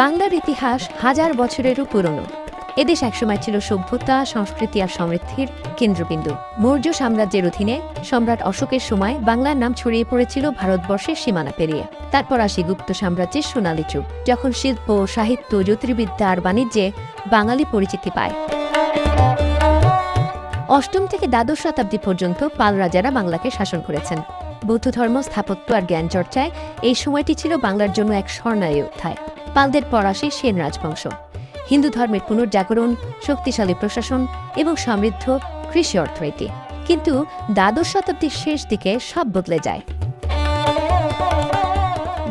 বাংলার ইতিহাস হাজার বছরেরও পুরনো। এদেশ একসময় ছিল সভ্যতা, সংস্কৃতি আর সমৃদ্ধির কেন্দ্রবিন্দু। মৌর্য সাম্রাজ্যের অধীনে সম্রাট অশোকের সময় বাংলার নাম ছড়িয়ে পড়েছিল ভারতবর্ষের সীমানা পেরিয়ে। তারপর আসি গুপ্ত সাম্রাজ্যের সোনালী যুগ, যখন শিল্প, সাহিত্য, জ্যোতির্বিদ্যা আর বাণিজ্যে বাঙালি পরিচিতি পায়। অষ্টম থেকে দ্বাদশ শতাব্দী পর্যন্ত পাল রাজারা বাংলাকে শাসন করেছেন। বৌদ্ধ ধর্ম স্থাপত্য আর জ্ঞান চর্চায় এই সময়টি ছিল বাংলার জন্য এক স্বর্ণায় অধ্যায়। পালদের পর আসে সেন রাজবংশ। হিন্দু ধর্মের পুনর্জাগরণ, শক্তিশালী প্রশাসন এবং সমৃদ্ধ কৃষি অর্থনীতি। কিন্তু দ্বাদশ শতাব্দীর শেষ দিকে সব বদলে যায়।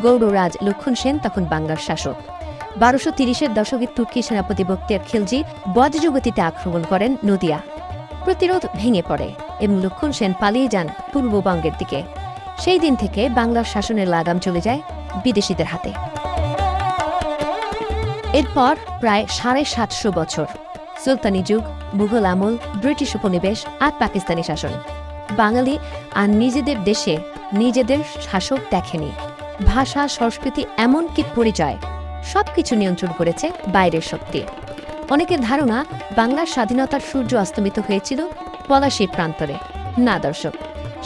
গৌড়রাজ লক্ষণ সেন তখন বাংলার শাসক। বারোশো তিরিশের দশকে তুর্কি সেনাপতি বক্তিয়ার খিলজি বজ্রগতিতে আক্রমণ করেন নদিয়া। প্রতিরোধ ভেঙে পড়ে এবং লক্ষণ সেন পালিয়ে যান পূর্ববঙ্গের দিকে। সেই দিন থেকে বাংলার শাসনের লাগাম চলে যায় বিদেশিদের হাতে। এরপর প্রায় সাড়ে সাতশো বছর সুলতানি যুগ, মুঘল আমল, ব্রিটিশ উপনিবেশ আর পাকিস্তানি শাসন। বাঙালি আর নিজেদের দেশে নিজেদের শাসক দেখেনি। ভাষা, সংস্কৃতি এমনকি পরিচয় সবকিছু নিয়ন্ত্রণ করেছে বাইরের শক্তি। অনেকের ধারণা বাংলার স্বাধীনতার সূর্য অস্তমিত হয়েছিল পলাশির প্রান্তরে। না দর্শক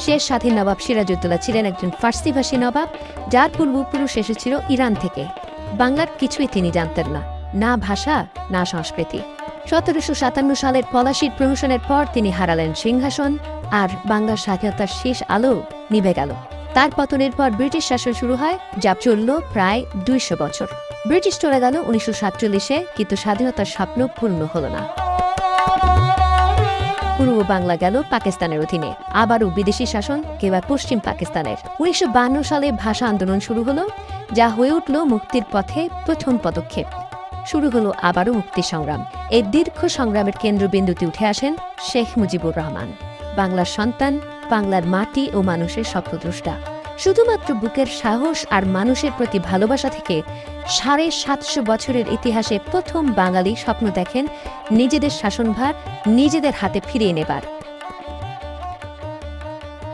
শেষ স্বাধীন নবাব সিরাজউদ্দৌলা ছিলেন একজন ফার্সিভাষী নবাব, যার পূর্বপুরুষ এসেছিল ইরান থেকে। বাংলার কিছুই তিনি জানতেন না না ভাষা, না সংস্কৃতি। সতেরোশো সাতান্ন সালের পলাশির প্রহসনের পর তিনি হারালেন সিংহাসন, আর বাংলার স্বাধীনতার শেষ আলো নিভে গেল। তার পতনের পর ব্রিটিশ শাসন শুরু হয়, যা চলল প্রায় দুইশো বছর। ব্রিটিশ চলে গেল উনিশশো সাতচল্লিশে, কিন্তু স্বাধীনতার স্বপ্ন পূর্ণ হল না। পূর্ব বাংলা গেল পাকিস্তানের অধীনে। আবারও বিদেশি শাসন কেবা পশ্চিম পাকিস্তানের। উনিশশো সালে ভাষা আন্দোলন শুরু হলো, যা হয়ে উঠল মুক্তির পথে প্রথম পদক্ষেপ। শুরু হলো আবারও মুক্তি সংগ্রাম। এই দীর্ঘ সংগ্রামের কেন্দ্রবিন্দুতে উঠে আসেন শেখ মুজিবুর রহমান। বাংলার সন্তান, বাংলার মাটি ও মানুষের স্বপ্নদ্রষ্টা। শুধুমাত্র বুকের সাহস আর মানুষের প্রতি ভালোবাসা থেকে সাড়ে সাতশো বছরের ইতিহাসে প্রথম বাঙালি স্বপ্ন দেখেন নিজেদের শাসনভার নিজেদের হাতে ফিরিয়ে নেবার।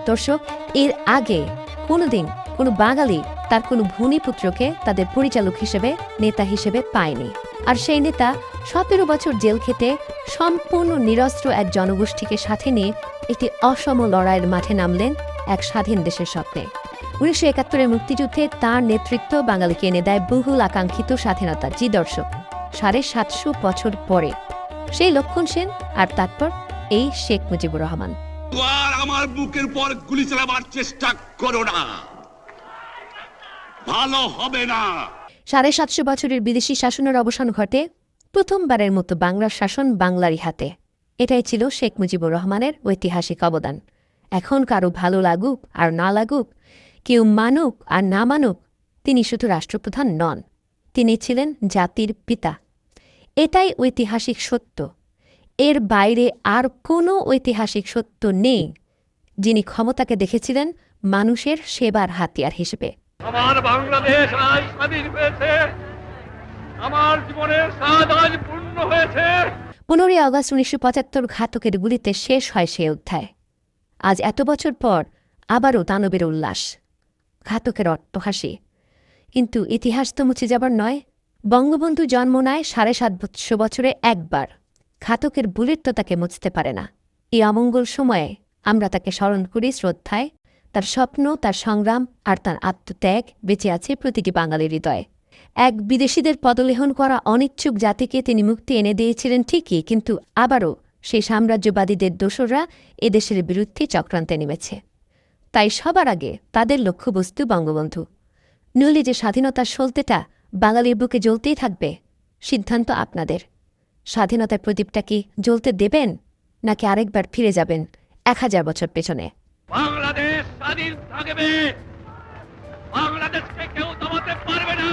দর্শক, এর আগে কোনোদিন কোনো বাঙালি তার কোনো ভূমিপুত্রকে তাদের পরিচালক হিসেবে, নেতা হিসেবে পায়নি। আর সেই নেতা সতেরো বছর জেল খেতে সম্পূর্ণ নিরস্ত্র এক জনগোষ্ঠীকে সাথে নিয়ে একটি অসম লড়াইয়ের মাঠে নামলেন এক স্বাধীন দেশের স্বপ্নে। উনিশশো একাত্তরের মুক্তিযুদ্ধে তার নেতৃত্ব বাঙালিকে এনে দেয় বহুল আকাঙ্ক্ষিত স্বাধীনতা জি দর্শক সাড়ে সাতশো বছর পরে। সেই লক্ষণ সেন আর তারপর এই শেখ মুজিবুর রহমান। আমার বুকের পর গুলি চালাবার চেষ্টা করো না। ভালো হবে না। সাড়ে সাতশো বছরের বিদেশি শাসনের অবসান ঘটে প্রথমবারের মতো বাংলার শাসন বাংলারই হাতে। এটাই ছিল শেখ মুজিবুর রহমানের ঐতিহাসিক অবদান। এখন কারও ভালো লাগুক আর না লাগুক কেউ মানুক আর না মানুক তিনি শুধু রাষ্ট্রপ্রধান নন তিনি ছিলেন জাতির পিতা। এটাই ঐতিহাসিক সত্য। এর বাইরে আর কোনো ঐতিহাসিক সত্য নেই যিনি ক্ষমতাকে দেখেছিলেন মানুষের সেবার হাতিয়ার হিসেবে। আমার বাংলাদেশ আজ স্বাধীন হয়েছে। আমার জীবনের স্বাদ আজ পূর্ণ হয়েছে। পনেরোই আগস্ট উনিশশো পঁচাত্তর ঘাতকের গুলিতে শেষ হয় সে অধ্যায়। আজ এত বছর পর আবারও দানবের উল্লাস। ঘাতকের অট্টহাসি কিন্তু ইতিহাস তো মুছে যাবার নয়। বঙ্গবন্ধু জন্ম নেয় সাড়ে সাতশো বছরে একবার। ঘাতকের বুলেট তো তাকে মুছতে পারে না। এই অমঙ্গল সময়ে আমরা তাকে স্মরণ করি শ্রদ্ধায়। তার স্বপ্ন, তার সংগ্রাম আর তার আত্মত্যাগ বেঁচে আছে প্রতিটি বাঙালির হৃদয়ে। এক বিদেশিদের পদলেহন করা অনিচ্ছুক জাতিকে তিনি মুক্তি এনে দিয়েছিলেন ঠিকই, কিন্তু আবারও সেই সাম্রাজ্যবাদীদের দোসররা এদেশের বিরুদ্ধে চক্রান্তে নেমেছে। তাই সবার আগে তাদের লক্ষ্যবস্তু, বঙ্গবন্ধু। নইলে যে স্বাধীনতার সলতেটা বাঙালির বুকে জ্বলতেই থাকবে, সিদ্ধান্ত আপনাদের। স্বাধীনতার প্রদীপটা কি জ্বলতে দেবেন, নাকি আরেকবার ফিরে যাবেন এক হাজার বছর পেছনে? বাংলাদেশ স্বাধীন থাকবে। বাংলাদেশকে কেউ দমাতে পারবে না।